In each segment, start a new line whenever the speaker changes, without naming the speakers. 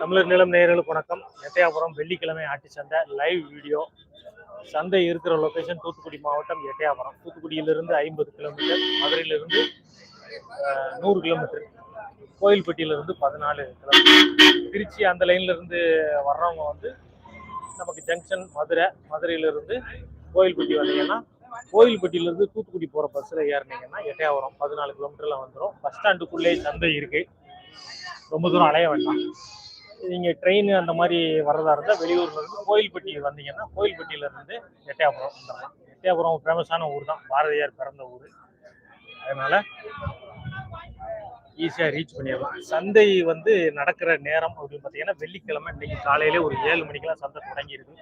தமிழர் நிலம் நேயர்களுக்கு வணக்கம். எட்டயாபுரம் வெள்ளிக்கிழமை ஆட்டு சந்தை லைவ் வீடியோ சந்தை இருக்கிற லொக்கேஷன் தூத்துக்குடி மாவட்டம் எட்டயாபுரம். தூத்துக்குடியிலிருந்து ஐம்பது கிலோமீட்டர் மதுரையிலிருந்து நூறு கிலோமீட்டர் கோயில்பட்டியிலிருந்து பதினாலு கிலோமீட்டர் திருச்சி அந்த லைன்லேருந்து வர்றவங்க வந்து நமக்கு ஜங்ஷன் மதுரை மதுரையிலிருந்து கோயில்பட்டி வந்தீங்கன்னா கோயில்பட்டியிலிருந்து தூத்துக்குடி போகிற பஸ்ஸில் ஏறினீங்கன்னா எட்டயாபுரம் பதினாலு கிலோமீட்டரில் வந்துடும் பஸ் ஸ்டாண்டுக்குள்ளே சந்தை இருக்குது ரொம்ப தூரம் அலைய வேண்டாம். நீங்க ட்ரெயின் அந்த மாதிரி வர்றதா இருந்தா வெளியூர்ல இருந்து கோயில்பட்டி வந்தீங்கன்னா கோயில்பட்டியில இருந்து எட்டயபுரம் வந்துடலாம். எட்டயபுரம் ஃபேமஸான ஊர் தான் பாரதியார் பிறந்த ஊர். அதனால ஈஸியாக ரீச் பண்ணிடலாம். சந்தை வந்து நடக்கிற நேரம் அப்படின்னு பார்த்தீங்கன்னா வெள்ளிக்கிழமை இன்னைக்கு காலையிலே ஒரு ஏழு மணிக்கெல்லாம் சந்தை தொடங்கியிருக்கு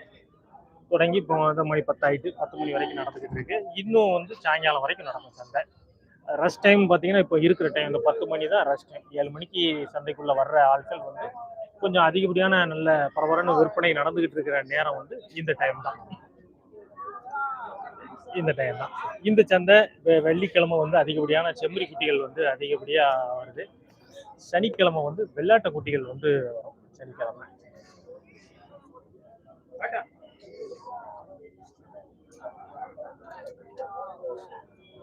தொடங்கி இப்போ வந்து மணி பத்தாயிட்டு பத்து மணி வரைக்கும் நடந்துகிட்டு இருக்கு. இன்னும் வந்து சாயங்காலம் வரைக்கும் நடக்கும் சந்தை. ரஷ் டைம் பார்த்தீங்கன்னா இப்போ இருக்கிற டைம் இந்த பத்து மணி தான் ரஷ் டைம் ஏழு மணிக்கு சந்தைக்குள்ளே வர்ற ஆட்கள் வந்து கொஞ்சம் அதிகப்படியான நல்ல பரபரன்னு விற்பனை நடந்துகிட்டு இருக்கிற நேரம் வந்து இந்த டைம் தான். இந்த டைம் தான். இந்த சந்தை வெ- வெள்ளிக்கிழமை வந்து அதிகப்படியான செம்மறி குட்டிகள் வந்து அதிகப்படியா வருது. சனிக்கிழமை வந்து வெள்ளாட்ட குட்டிகள் வந்து வரும் சனிக்கிழமை.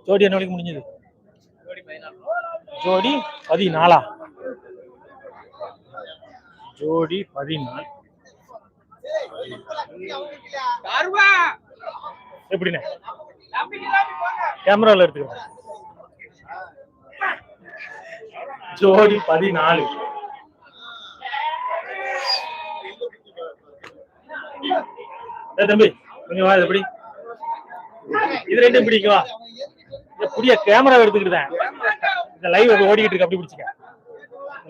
ஜோடி என்ன வரைக்கும் முடிஞ்சது? ஜோடி பதினாலா? ஜோடி பதினாலு. எப்படிண்ணே? கேமரால எடுத்துக்கிறேன். ஜோடி பதினாலு. தம்பி கொஞ்சம் வா எப்படி இது ரெண்டும் பிடிக்கும் வா. இந்த புடிய கேமரா எடுத்துக்கிட்டேன் இந்த லைவ் ஓடிக்கிட்டு இருக்கு அப்படி பிடிச்சிக்க.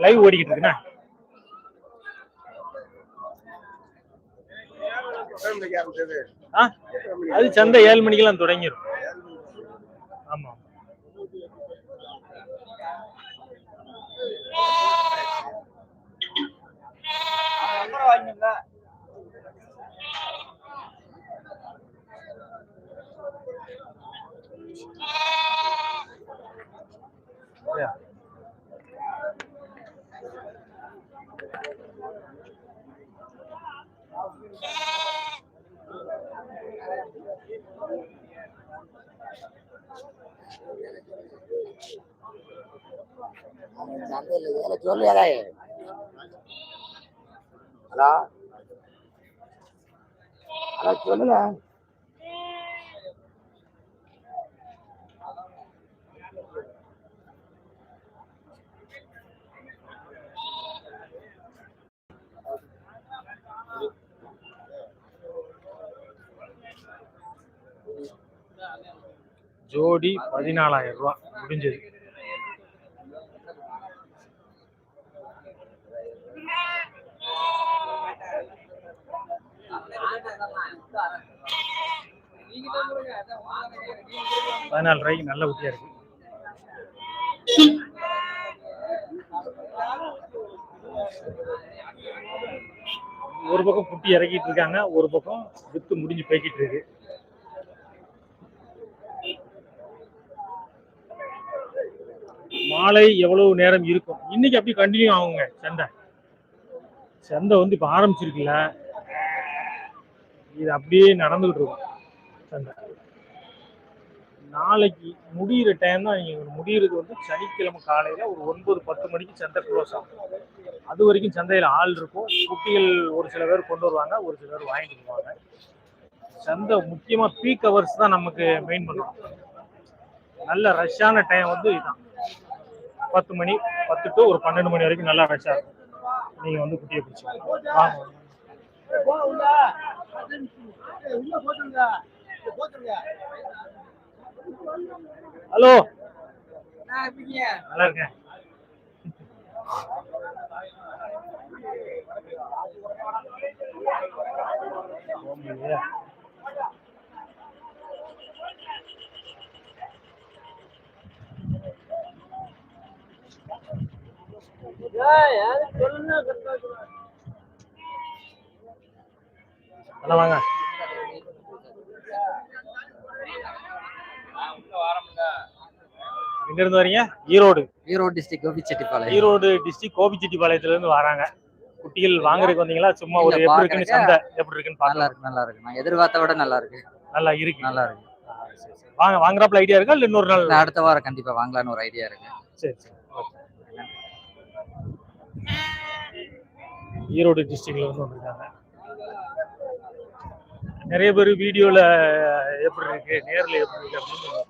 லைவ் ஓடிக்கிட்டு இருக்குண்ணா. அது சந்தை ஏழு மணிக்கெல்லாம் தொடங்கிடும் ஆமா Yeah.
சந்தையில் வேலை சொல்லியாதா ஹலோ ஹலோ சொல்லுங்க
ஜோடி பதினாலாயிரம் ரூபா. முடிஞ்சது. பதினாலு ரூபாய்க்கு நல்ல குட்டியா இருக்கு. ஒரு பக்கம் குட்டி இறக்கிட்டு இருக்காங்க ஒரு பக்கம் வித்து முடிஞ்சு போய்கிட்டு இருக்கு. மாலை எவ்வளவு நேரம் இருக்கும்? இன்னைக்கு அப்படி கண்டினியூ ஆகுங்க சந்தை சந்தை வந்து இப்ப ஆரம்பிச்சிருக்குல்ல. இது அப்படியே நடந்துகிட்டு இருக்கும் சந்தை நாளைக்கு முடியிற டைம் தான் நீங்கள் முடிகிறது வந்து சனிக்கிழமை காலையில் ஒரு ஒன்பது பத்து மணிக்கு சந்தை க்ளோஸ் ஆகும். அது வரைக்கும் சந்தையில் ஆள் இருக்கும். குட்டிகள் ஒரு சில பேர் கொண்டு வருவாங்க ஒரு சில பேர் வாங்கிட்டு போவாங்க சந்தை முக்கியமாக பீக் ஹவர்ஸ் தான் நமக்கு மெயின் பண்ணுவோம் நல்ல ரஷ்ஷான டைம் வந்து இதுதான் பத்து மணி பத்து டு ஒரு பன்னெண்டு மணி வரைக்கும் நல்லா ரஷ்ஷாக இருக்கும். நீங்கள் வந்து குட்டியை பிடிச்சிக்கலாம் வாங்க. ஹலோ நல்லா இருக்கேன். அண்ணா வாங்க எங்க இருந்து வரீங்க? ஈரோடு.
ஈரோடு டிஸ்ட்ரிக்ட் கோபிச்செட்டிப்பாளையம்.
ஈரோடு டிஸ்ட்ரிக்ட் கோபிச்செட்டிப்பாளையத்துல இருந்து வராங்க. குட்டிகள் வாங்குறதுக்கு வந்தீங்களா? சும்மா ஒரு எப்படி இருக்குன்னு சந்தை எப்படி இருக்குன்னு
நல்லா இருக்கு நல்லா இருக்கு நான் எதிர்பார்த்த விட நல்லா இருக்கு.
நல்லா இருக்கு
நல்லா இருக்கு.
வாங்க வாங்குறாப்புல ஐடியா இருக்கா? இல்ல இன்னொரு நாள்?
அடுத்த வாரம் கண்டிப்பா வாங்கலாம்னு ஒரு ஐடியா இருக்கு.
சரி சரி. ஈரோடு டிஸ்ட்ரிக்ட்ல இருந்து வந்திருக்காங்க. நிறைய பேர் வீடியோல எப்படி இருக்கு? நேர்ல எப்படி இருக்கு? அப்படின்னு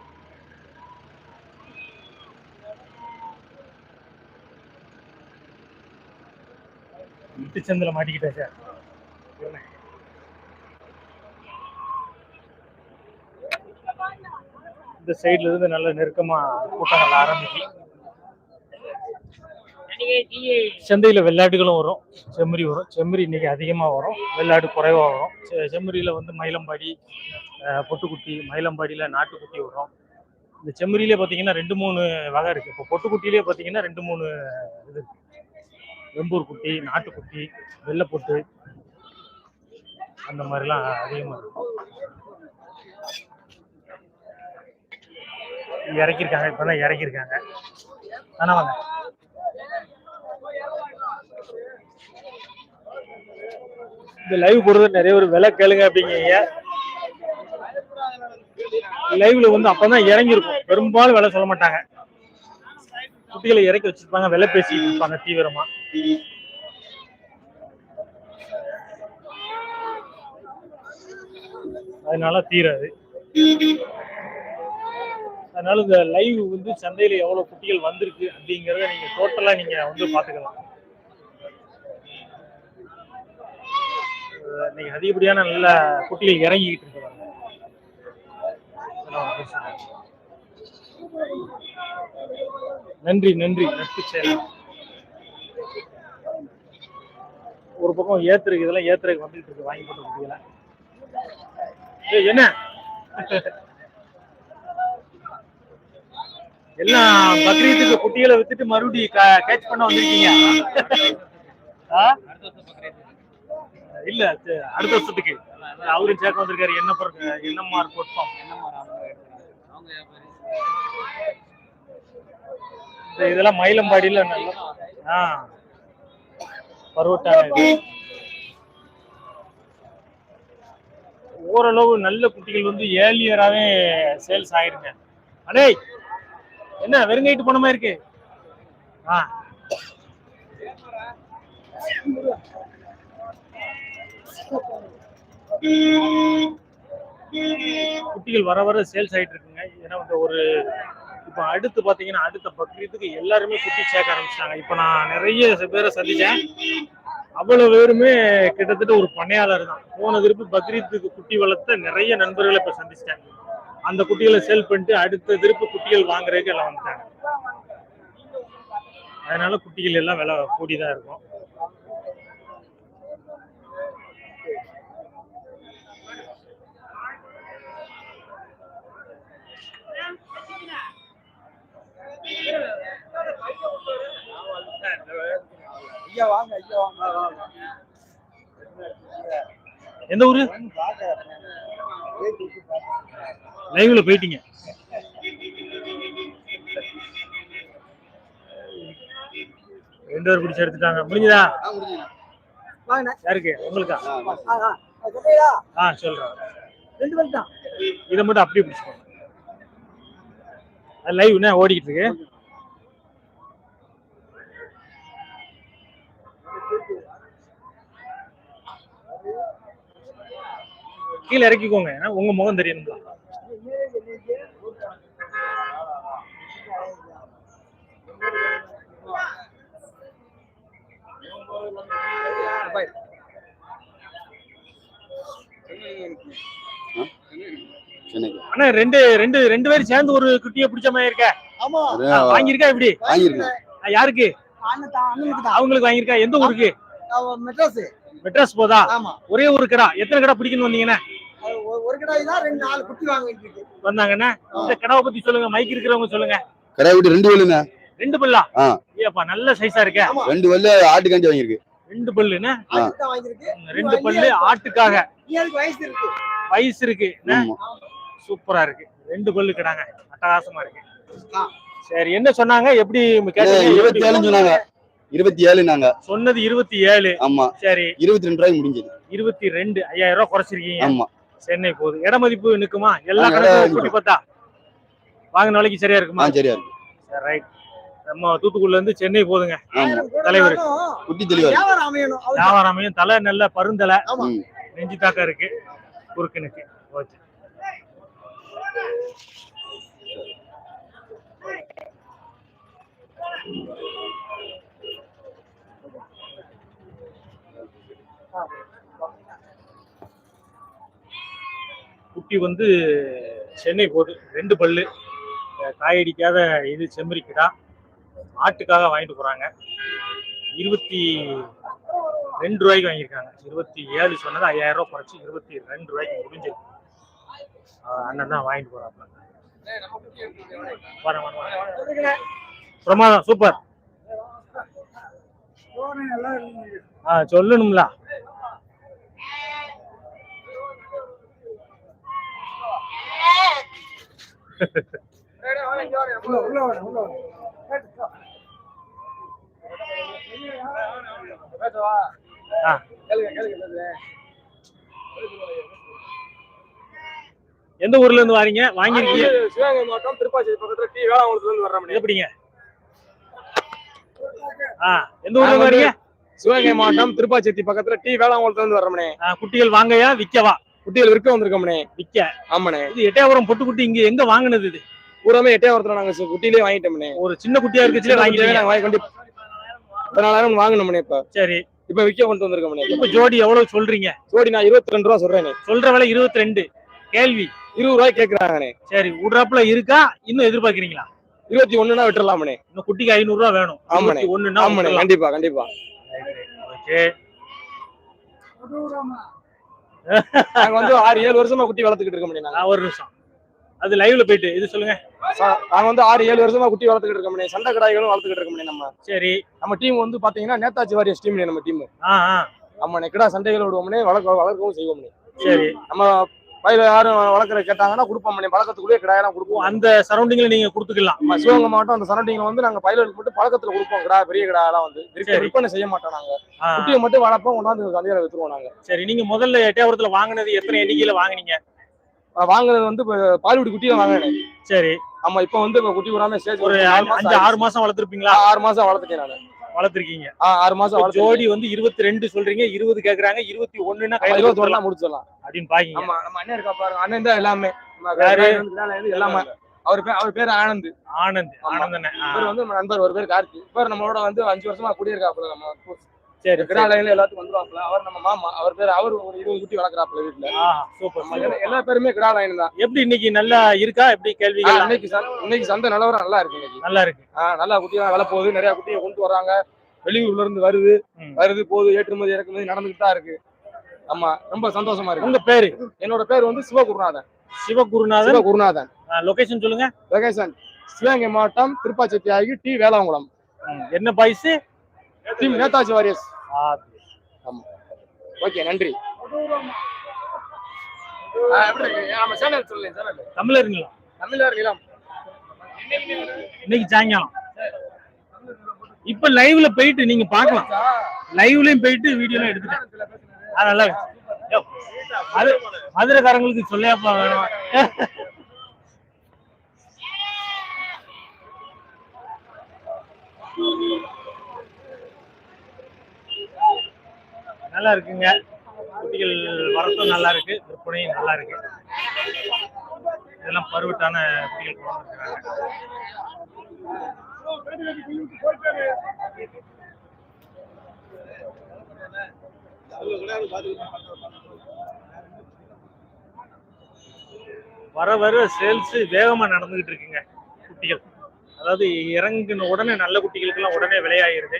சந்தில மாட்டிக்கிட்டேன் சார். இந்த சைடுல இருந்து நல்ல நெருக்கமா கூட்டங்கள் ஆரம்பிச்சு சந்தையில வெள்ளாட்டுகளும் வரும் செம்மறி வரும். செம்மறி இன்னைக்கு அதிகமா வரும் வெள்ளாடு குறைவா வரும். செ- செம்மறியில வந்து மயிலம்பாடி பொட்டுக்குட்டி மயிலம்பாடியில நாட்டுக்குட்டி வரும். இந்த செம்மறியிலே பாத்தீங்கன்னா ரெண்டு மூணு வகை இருக்கு. இப்போ பொட்டுக்குட்டியிலே பாத்தீங்கன்னா ரெண்டு மூணு இது இருக்கு. வெம்பூர் குட்டி நாட்டுக்குட்டி வெள்ளைப்பொட்டு அந்த மாதிரிலாம் அதிகமா இருக்கும் இறக்கிருக்காங்க இப்பதான் இறக்கியிருக்காங்க ஆனால் வாங்க. இந்த லைவ் போடுறது நிறைய ஒரு விலை கேளுங்க அப்படிங்க லைவ்ல வந்து அப்பதான் இறங்கியிருக்கும். பெரும்பாலும் விலை சொல்ல மாட்டாங்க. குட்டிகளை இறக்கி வச்சிருப்பாங்க விலை பேசிட்டு இருப்பாங்க தீவிரமா. அதனால தீராது. அதனால இந்த லைவ் வந்து சந்தையில எவ்வளவு குட்டிகள் வந்திருக்கு அப்படிங்கறத நீங்க டோட்டலா நீங்க வந்து பாத்துக்கலாம் இன்னைக்கு அதிகப்படியான நல்ல குட்டிகள் இறங்கிக்கிட்டு இருக்கு பாருங்க. இதெல்லாம் ஒரு விஷயம். நன்றி நன்றி. நட்பு செயலர் ஒரு பக்கம் ஏத்துறக்கு இதெல்லாம் ஏத்துறக்கு வந்துட்டு இருக்கு வாங்கி போட்டு குட்டிகளை என்ன? எல்லாம் பக்ரீத்துக்கு குட்டிகளை வித்துட்டு மறுபடியும் கேட்ச் பண்ண வந்திருக்கீங்க. இல்ல அடுத்த வருஷத்துக்கு. அவரும் சேர்க்க வந்திருக்காரு. என்ன பொறுத்து என்ன மார்க் கொடுப்போம் இந்த இதெல்லாம் மயிலம்பாடியில நல்ல ஆ. பருவட்டான இது. ஓரளவு நல்ல குட்டிகள் வந்து ஏர்லியராகவே சேல்ஸ் ஆயிருங்க. அடே என்ன வெறுங்கைட்டு போன மாதிரி இருக்கு? ஆ. குட்டிகள் வர வர சேல்ஸ் ஆயிட்டு இருக்குங்க. ஏன்னா வந்து ஒரு இப்போ அடுத்து பார்த்தீங்கன்னா அடுத்த பக்ரீத்துக்கு எல்லாருமே குட்டி சேர்க்க ஆரம்பிச்சிட்டாங்க. இப்போ நான் நிறைய பேரை சந்தித்தேன் அவ்வளவு பேருமே கிட்டத்தட்ட ஒரு பண்ணையாளர் தான். போன திருப்பி பக்ரீத்துக்கு குட்டி வளர்த்த நிறைய நண்பர்களை இப்போ சந்திச்சிட்டேன் அந்த குட்டிகளை சேல் பண்ணிட்டு அடுத்த திருப்பி குட்டிகள் வாங்குறதுக்கு எல்லாம் வந்துட்டாங்க. அதனால குட்டிகள் எல்லாம் விலை கூடிதான் இருக்கும். எந்த ஊரு? லைவ்ல போயிட்டீங்க. ரெண்டு பேர் பிடிச்சு எடுத்துட்டாங்க. முடிஞ்சதா? யாருக்கு? உங்களுக்கா? ஆ சொல்றேன்.
ரெண்டு தான்
இதை மட்டும் அப்படியே பிடிச்சிக்கோங்க. லைவ் என்ன ஓடிக்கிட்டு இருக்கு. கீழே இறக்கிக்கோங்க. ஏன்னா உங்க முகம்
சென்னைக்கு.
ஆனா ரெண்டு ரெண்டு ரெண்டு பேரும் சேர்ந்து ஒரு குட்டியை பிடிச்ச மாதிரி இருக்க.
ஆமா.
வாங்கியிருக்கா இப்படி
வாங்கியிருக்கேன்.
யாருக்கு? அவங்களுக்கு வாங்கியிருக்கா? எந்த ஊருக்கு?
மெட்ராஸ்.
மெட்ராஸ் போதா?
ஆமா.
ஒரே ஒரு கடா எத்தனை கடை பிடிக்கணும் வந்தீங்கன்னா
ஒரு- கடாய் தான் ரெண்டு நாலு குட்டி வாங்கிட்டு இருக்கு
வந்தாங்கன்னா இந்த கடாவை பத்தி சொல்லுங்க. மைக் இருக்கிறவங்க சொல்லுங்க.
கடை விட்டு ரெண்டு வல்லுண்ணே
ரெண்டு பல்லா. ஏப்பா நல்ல சைஸா இருக்க.
ஆமா.
ரெண்டு வல்லு ஆட்டுக்காண்டி வாங்கியிருக்கு.
ரெண்டு
வாங்கியிருக்கு.
ரெண்டு பல்லு ஆட்டுக்காக.
வயசு இருக்கு.
வயசு இருக்கு சூப்பரா இருக்கு. ரெண்டு பல்லு கிடாங்க அட்டகாசமா இருக்கு.
ஆ.
சரி என்ன சொன்னாங்க? எப்படி?
இருபத்தி ஏழுன்னு சொன்னாங்க? இருபத்தி ஏழு நாங்க.
சொன்னது இருபத்தி ஏழு.
ஆமா.
சரி.
இருபத்தி ரெண்டு ரூபாய்க்கு முடிஞ்சது.
இருபத்தி ரெண்டு. ஐயாயிரம் ரூபாய் குறைச்சிருக்கீங்க.
ஆமா.
சென்னை போகுது. இட மதிப்பு நிக்குமா? எல்லா
இடம்
கூட்டி பார்த்தா? வாங்கின நாளைக்கு சரியா இருக்குமா?
சரியா இருக்கு.
சரி ரைட் நம்ம தூத்துக்குடில இருந்து சென்னை
கூட
தலைவர்.
குட்டி தெளிவா இருக்கு
வியாபாரம் அமையணும். அவ்வளவுதான்.
வியாபாரமையும் தலை நல்ல பருந்தலை. நெஞ்சு தாக்கம் இருக்கு. குறுக்கனுக்கு ஓகே. குட்டி வந்து சென்னை போகுது ரெண்டு பல்லு. காயடிக்காத இது செம்மறிக்கிடா. ஆட்டுக்காக வாங்கிட்டு போறாங்க. இருபத்தி ரெண்டு ரூபாய்க்கு வாங்கியிருக்காங்க. இருபத்தி ஏழு சொன்னது ஐயாயிரம் ரூபாய் குறைச்சி இருபத்தி ரெண்டு ரூபாய்க்கு ஆஹ் அண்ணன் தான் வாங்கிட்டு வரேன் பிரமாதம் சூப்பர். ஆ சொல்லணும்ல. எந்த ஊர்ல இருந்து வாரீங்க? வாங்கிருக்கீங்க
சிவகங்கை மாவட்டம் திருப்பாச்சி பக்கத்துல டி வேளாங்குளத்துல இருந்து வர்றோம்
எப்படிங்க எந்த ஊர்ல வரீங்க?
சிவகங்கை மாவட்டம் திருப்பாச்சேத்தி பக்கத்துல டி வேளாங்குளத்துல இருந்து வர்றோம்னே.
ஆ, குட்டிகள் வாங்கயா விக்கவா?
குட்டிகள் விற்க வந்திருக்கோம்னே.
விக்க.
ஆமாண்ணே.
இது எட்டயபுரம் பொட்டு குட்டி இங்க எங்க வாங்குனது இது?
பூராமே எட்டையாவரத்துல நாங்க குட்டியிலே வாங்கிட்டோம்னே.
ஒரு சின்ன குட்டியா இருக்குச்சு வாங்கிட்டீங்க.
நாங்க வாங்கி கொண்டு பதினாலாயிரம் வாங்கணும்னே இப்ப.
சரி.
இப்ப விற்க கொண்டு வந்திருக்கோம்னே.
இப்ப ஜோடி எவ்வளவு சொல்றீங்க?
ஜோடி நான் இருபத்தி ரெண்டு ரூபா சொல்றேனே.
சொல்ற விலை இருபத்தி ரெண்டு கேள்வி.
இருபது ரூபாய் கேக்குறாங்கண்ணே.
சரி விடுறாப்புல இருக்கா? இன்னும் எதிர்பார்க்கறீங்களா?
இருபத்தி ஒண்ணுனா விட்டுறலாமண்ணே
இன்னும் குட்டிக்கு ஐநூறு ரூபா வேணும்.
ஆமாண்ணே.
ஒண்ணுன்னா
ஆமாண்ணே. கண்டிப்பா கண்டிப்பா.
ஓகே.
நாங்க வந்து ஆறு ஏழு வருஷமா குட்டி வளர்த்துக்கிட்டு இருக்கோம்ண்ணே நாங்க.
ஒரு நிமிஷம் அது லைவ்ல போயிட்டு இது சொல்லுங்க.
நாங்க வந்து ஆறு ஏழு வருஷமா குட்டி வளர்த்துக்கிட்டு இருக்கோம்ண்ணே சண்டை கடாய்களும் வளர்த்துக்கிட்டு இருக்கோம்ண்ணே நம்ம.
சரி.
நம்ம டீம் வந்து பாத்தீங்கன்னா நேதாஜி வாரியர்ஸ் டீம் நம்ம டீம்
ஆ ஆ.
நம்ம நெக்கடா சண்டைகள் விடுவோம்னே வளர்க்க வளர்க்கவும் செய்வோம்னே
சரி.
நம்ம பயில யாரும் வளர்க்குற கேட்டாங்கன்னா கொடுப்போம்னே பழக்கத்துக்குள்ளே கிடாயெல்லாம்
ஓ,
கொடுப்போம்
அந்த சரௌண்டிங்ல நீங்க கொடுத்துக்கலாம்.
சிவகங்கை மாவட்டம் அந்த சரௌண்டிங்ல வந்து நாங்க பயிலுக்கு மட்டும் பழக்கத்துல கொடுப்போம். கிடா பெரிய கிடாயெல்லாம் வந்து. விற்பனை செய்ய மாட்டோம் நாங்க. குட்டியை மட்டும் வளர்ப்போம். கொண்டாந்து சந்தையில வித்துருவோம் நாங்க.
சரி நீங்க முதல்ல எட்டயபுரத்துல வாங்குனது எத்தனை எண்ணிக்கையில வாங்குனீங்க?
வாங்குறது வந்து பாலிவுட் குட்டியை வாங்கினேன்.
சரி.
ஆமா இப்ப வந்து குட்டி விடாம ஸ்டேஜ்
ஒரு அஞ்சு, ஆறு மாசம் வளர்த்துருப்பீங்களா?
ஆறு மாசம் வளர்த்துட்டேன் நான்.
வளர்த்துருக்கீங்க.
ஆறு மாசம்
ஜோடி வந்து இருபத்தி ரெண்டு சொல்றீங்க இருபது கேக்குறாங்க இருபத்தி ஒண்ணுன்னா
இருபத்தி ஒண்ணா முடிச்சிடலாம்.
அப்படின்னு பாக்கீங்க.
ஆமா நம்ம அண்ணன் இருக்கா பாருங்க. அண்ணன் தான் எல்லாமே. எல்லாமே அவர் பேர் அவர் பேர் ஆனந்த்.
ஆனந்த்
ஆமா.
ஆனந்தண்ணே ஆ,
இவர் வந்து நம்ம நண்பர் ஒரு பேர் கார்த்தி. இவர் நம்மளோட வந்து அஞ்சு வருஷமா குடியிருக்காப்புல நம்ம
சரி
கிடா லைன்ல எல்லாத்துக்கும் வந்துருவாப்புல. அவர் நம்ம மாமா அவர் பேர் அவர் ஒரு இருபது குட்டி வளர்க்குறாப்புல வீட்டுல
சூப்பர்
எல்லா- பேருமே கிடா லைன் தான்
எப்படி இன்னைக்கு நல்லா இருக்கா? எப்படி
ஆ,
கேள்விகள்
இன்னைக்கு இன்னைக்கு சந்தை நிலவரம் நல்லா இருக்கு இன்னைக்கு.
நல்லா இருக்கு.
நல்லா குட்டியா விலை போகுது. நிறைய குட்டியை கொண்டு வராங்க வெளியூர்ல இருந்து வருது. வருது போகுது ஏற்றுமதி இறக்குமதி நடந்துகிட்டு தான் இருக்கு. ஆமா ரொம்ப சந்தோஷமா இருக்கு.
உங்க பேரு?
என்னோட பேர் வந்து சிவகுருநாதன்.
சிவகுருநாதன்.
சிவகுருநாதன்.
லொகேஷன் சொல்லுங்க.
லொகேஷன் சிவகங்கை மாவட்டம் திருப்பாச்சேத்தி ஆகி டி வேளாங்குளம்.
என்ன boys
team Netaji warriors okay நன்றி? ஆமா சேனல் தமிழர் நிலம்.
இன்னைக்கு சாயங்காலம். இப்ப லைவ்ல போயிட்டு நீங்க பார்க்கலாம். லைவ்லயும் போயிட்டு வீடியோலாம் எடுத்துட்டேன் அது நல்லா இருக்கு. யோ, மது மதுரைக்காரங்களுக்கு சொல்லையாப்பா வேணும். நல்லா இருக்குங்க குட்டிகள் வரத்தும் நல்லா இருக்கு விற்பனையும் நல்லா இருக்கு இதெல்லாம் பருவட்டான குட்டிகள் வர வர சேல்ஸ் வேகமா நடந்துகிட்டு இருக்குங்க குட்டிகள். அதாவது இறங்கின உடனே நல்ல குட்டிகளுக்கெல்லாம் உடனே விலையாயிருது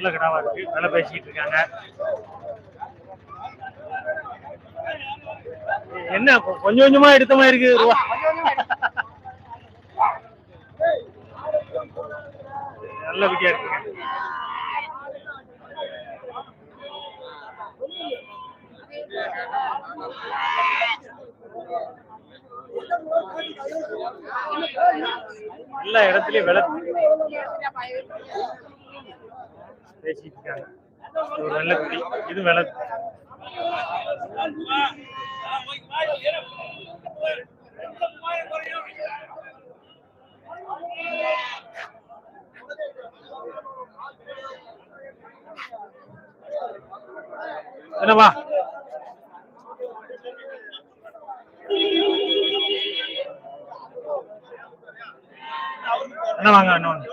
நல்ல கிடாவா இருக்கு நல்லா பேசிக்கிட்டு இருக்காங்க. என்ன கொஞ்சம் கொஞ்சமா எடுத்த மாதிரி இருக்கு ரூபா. நல்ல குட்டியா இருக்கு. எல்லா இடத்துலயும் விளக்கு பேசிட்டு இருக்காங்க இது ஒரு நல்ல குட்டி இது விலை. என்னவா என்ன வாங்க இன்னொன்று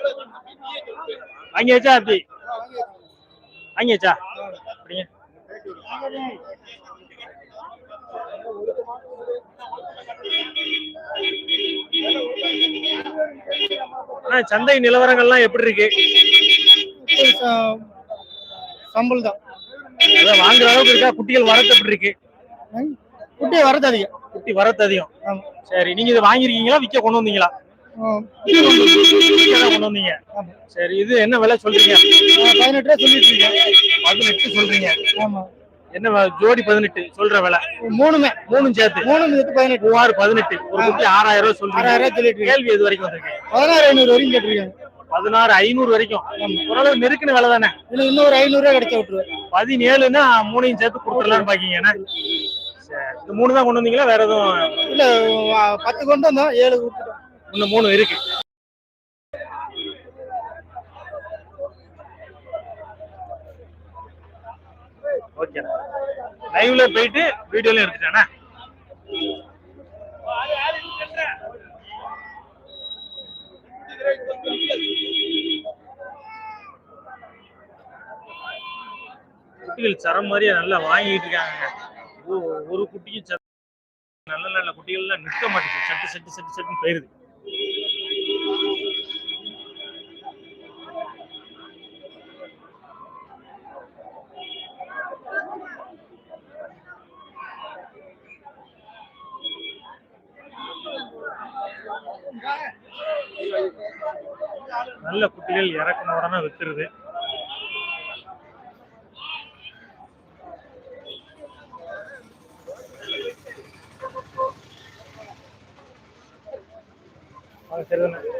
வாங்கியாச்சா அப்படி வாங்கியாச்சா? அப்படிங்க சந்தை நிலவரங்கள்லாம் எப்படி இருக்கு?
சம்பளம் தான்
அதான் வாங்குற அளவுக்கு இருக்கா? குட்டிகள் வரத்து எப்படி இருக்கு?
குட்டி வரது அதிகம்.
குட்டி வரத்து அதிகம். சரி நீங்க இது வாங்கிருக்கீங்களா விற்க கொண்டு வந்தீங்களா? கொண்டு வந்தீங்க
ஆமா.
சரி இது என்ன விலை சொல்றீங்க?
பதினெட்டு ரூபா சொல்லிட்டு இருக்கேன்
பதினெட்டு சொல்றீங்க.
ஆமா.
என்ன ஜோடி பதினெட்டு சொல்ற விலை.
மூணுமே.
மூணும் சேர்த்து.
மூணு சேர்த்து பதினெட்டு.
மூவாறு பதினெட்டு. ஒரு குட்டி ஆறாயிரம் ரூபாய் சொல்றீங்க.
ஆறாயிரம் ரூபாய் சொல்லிட்டு
கேள்வி எது வரைக்கும் வந்திருக்கு?
பதினாறு ஐநூறு வரைக்கும் கேட்டிருக்கேன்.
பதினாறு ஐநூறு வரைக்கும். ஓரளவு நெருக்கின விலை தானே?
இன்னொரு ஐநூறு ரூபாய் கிடைச்ச விட்டுருவேன்.
பதினேழுன்னா மூணையும் சேர்த்து கொடுத்துடலாம்னு பாக்கீங்க என்ன? சரி. இந்த மூணு தான் கொண்டு வந்தீங்களா? வேற எதுவும்?
இல்ல பத்து கொண்டு வந்தோம். ஏழு
இன்னும் மூணு இருக்கு. ஓகே லைவ்ல போயிட்டு வீடியோல எடுத்துட்டானா குட்டிகள் சரம் மாதிரியே நல்லா வாங்கிட்டு இருக்காங்க. ஒரு குட்டிக்கு சரம் நல்ல நல்ல குட்டிகள்லாம் நிற்க மாட்டேங்குது. சட்டு சட்டு சட்டு சட்டுன்னு போயிருது. நல்ல குட்டிகள் இறக்கின உடனே வித்துருது. அது சரிதானே இது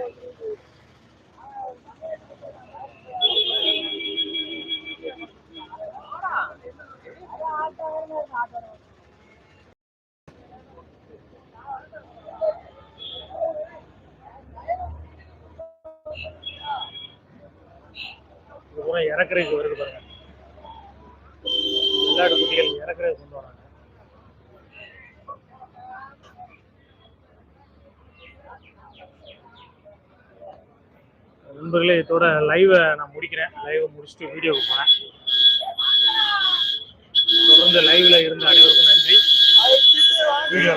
பூரா இறக்குறதுக்கு வருது பாருங்க. விளையாட்டு குட்டிகள் இறக்குறதுக்கு கொண்டு வராங்க. நண்பர்களே இதோட லைவை நான் முடிக்கிறேன். லைவை முடிச்சுட்டு வீடியோவுக்கு போறேன். தொடர்ந்து லைவ்ல இருந்த அனைவருக்கும் நன்றி. வீடியோ.